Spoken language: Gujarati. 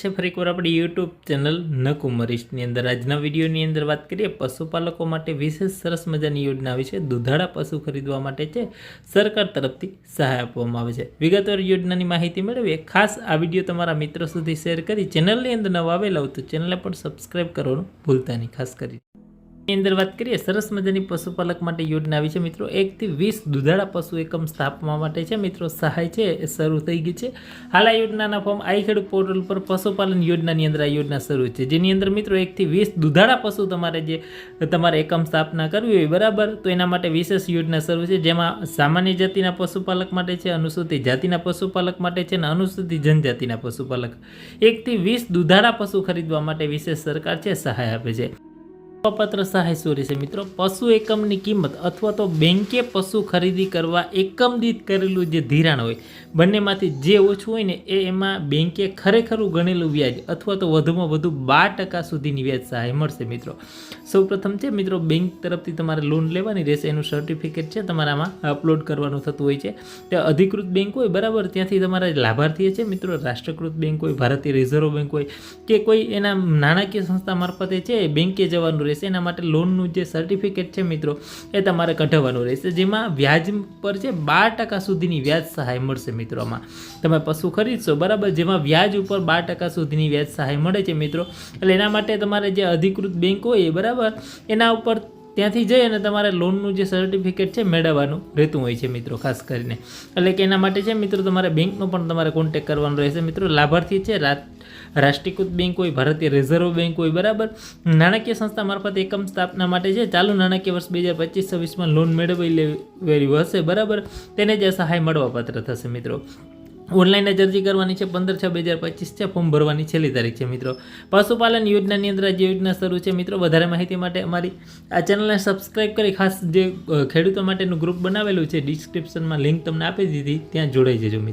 છે. ફરી એકવાર આપણી યુટ્યુબ ચેનલ નકુમરીશની અંદર. આજના વિડીયોની અંદર વાત કરીએ પશુપાલકો માટે વિશેષ સરસ મજાની યોજના છે દુધાળા પશુ ખરીદવા માટે છે સરકાર તરફથી સહાય આપવામાં આવે છે. વિગતવાર યોજનાની માહિતી મેળવીએ. ખાસ આ વીડિયો તમારા મિત્રો સુધી શેર કરી ચેનલની અંદર નવા આવેલા હોય તો ચેનલને પણ સબસ્ક્રાઈબ કરવાનું ભૂલતા નહીં. ખાસ કરી ની અંદર વાત કરીએ, સરસ મજાની પશુપાલક માટે યોજના છે. મિત્રો, એકથી વીસ દુધાળા પશુ એકમ સ્થાપવા માટે છે. મિત્રો, સહાય છે, એ શરૂ થઈ ગઈ છે. હાલ આ યોજનાના ફોર્મ આઈ ખેડૂત પોર્ટલ પર પશુપાલન યોજનાની અંદર આ યોજના શરૂ છે. જેની અંદર મિત્રો, એકથી વીસ દુધાળા પશુ તમારે જે, તમારે એકમ સ્થાપના કરવી હોય, બરાબર? તો એના માટે વિશેષ યોજના શરૂ છે. જેમાં સામાન્ય જાતિના પશુપાલક માટે છે, અનુસૂચિત જાતિના પશુપાલક માટે છે અને અનુસૂચિત જનજાતિના પશુપાલક. એકથી વીસ દુધાળા પશુ ખરીદવા માટે વિશેષ સરકાર છે, સહાય આપે છે. પત્ર સહાય શું રહેશે? મિત્રો, પશુ એકમની કિંમત અથવા તો બેંકે પશુ ખરીદી કરવા એકમ દીઠ કરેલું જે ધિરાણ હોય, બંનેમાંથી જે ઓછું હોય ને, એ એમાં બેંકે ખરેખરું ગણેલું વ્યાજ અથવા તો વધુમાં વધુ બાર ટકા સુધીની વ્યાજ સહાય મળશે, મિત્રો. સૌપ્રથમ છે, મિત્રો, બેંક તરફથી તમારે લોન લેવાની રહેશે. એનું સર્ટિફિકેટ છે, તમારામાં અપલોડ કરવાનું થતું હોય છે. તે અધિકૃત બેંક હોય, બરાબર? ત્યાંથી તમારા લાભાર્થી છે, મિત્રો, રાષ્ટ્રકૃત બેંક હોય, ભારતીય રિઝર્વ બેંક હોય કે કોઈ એના નાણાકીય સંસ્થા મારફતે છે બેંકે જવાનું રહેશે. એના માટે લોનનું જે સર્ટિફિકેટ છે મિત્રો, એ તમારે કઢાવવાનું રહેશે. જેમાં વ્યાજ પર છે બાર ટકા સુધીની વ્યાજ સહાય મળશે મિત્રો આમાં. તમે પશુ ખરીદશો, બરાબર? જેમાં વ્યાજ ઉપર બાર ટકા સુધીની વ્યાજ સહાય મળે છે મિત્રો. એટલે એના માટે તમારે જે અધિકૃત બેંક હોય એ, બરાબર? એના ઉપર ત્યાંથી જઈ અને તમારે લોનનું જે સર્ટિફિકેટ છે મેળવવાનું રહેતું હોય છે મિત્રો, ખાસ કરીને. એટલે કે એના માટે છે મિત્રો, તમારે બેંકનો પણ તમારે કોન્ટેક કરવાનો રહેશે મિત્રો. લાભાર્થી છે, રાત, રાષ્ટ્રીયકૃત બેંક હોય, ભારતીય રિઝર્વ બેંક હોય, બરાબર? નાણાકીય સંસ્થા મારફત એકમ સ્થાપના માટે છે. ચાલુ નાણાકીય વર્ષ બે હજાર પચીસ છવ્વીસમાં લોન મેળવી લેવી હશે, બરાબર? તેને જે સહાય મળવાપાત્ર થશે મિત્રો. ઓનલાઈન અરજી કરવાની છે. પંદર છ બે હજાર પચીસ છે. ફોર્મ ભરવાની છેલ્લી તારીખ છે, મિત્રો. પશુપાલન યોજનાની અંદર જે યોજના શરૂ છે, મિત્રો. વધારે માહિતી માટે અમારી આ ચેનલને સબસ્ક્રાઈબ કરી, ખાસ જે ખેડૂતો માટેનું ગ્રુપ બનાવેલું છે, ડિસ્ક્રિપ્શનમાં લિંક તમને આપી દીધી. ત્યાં જોડાઈ જજો, મિત્રો.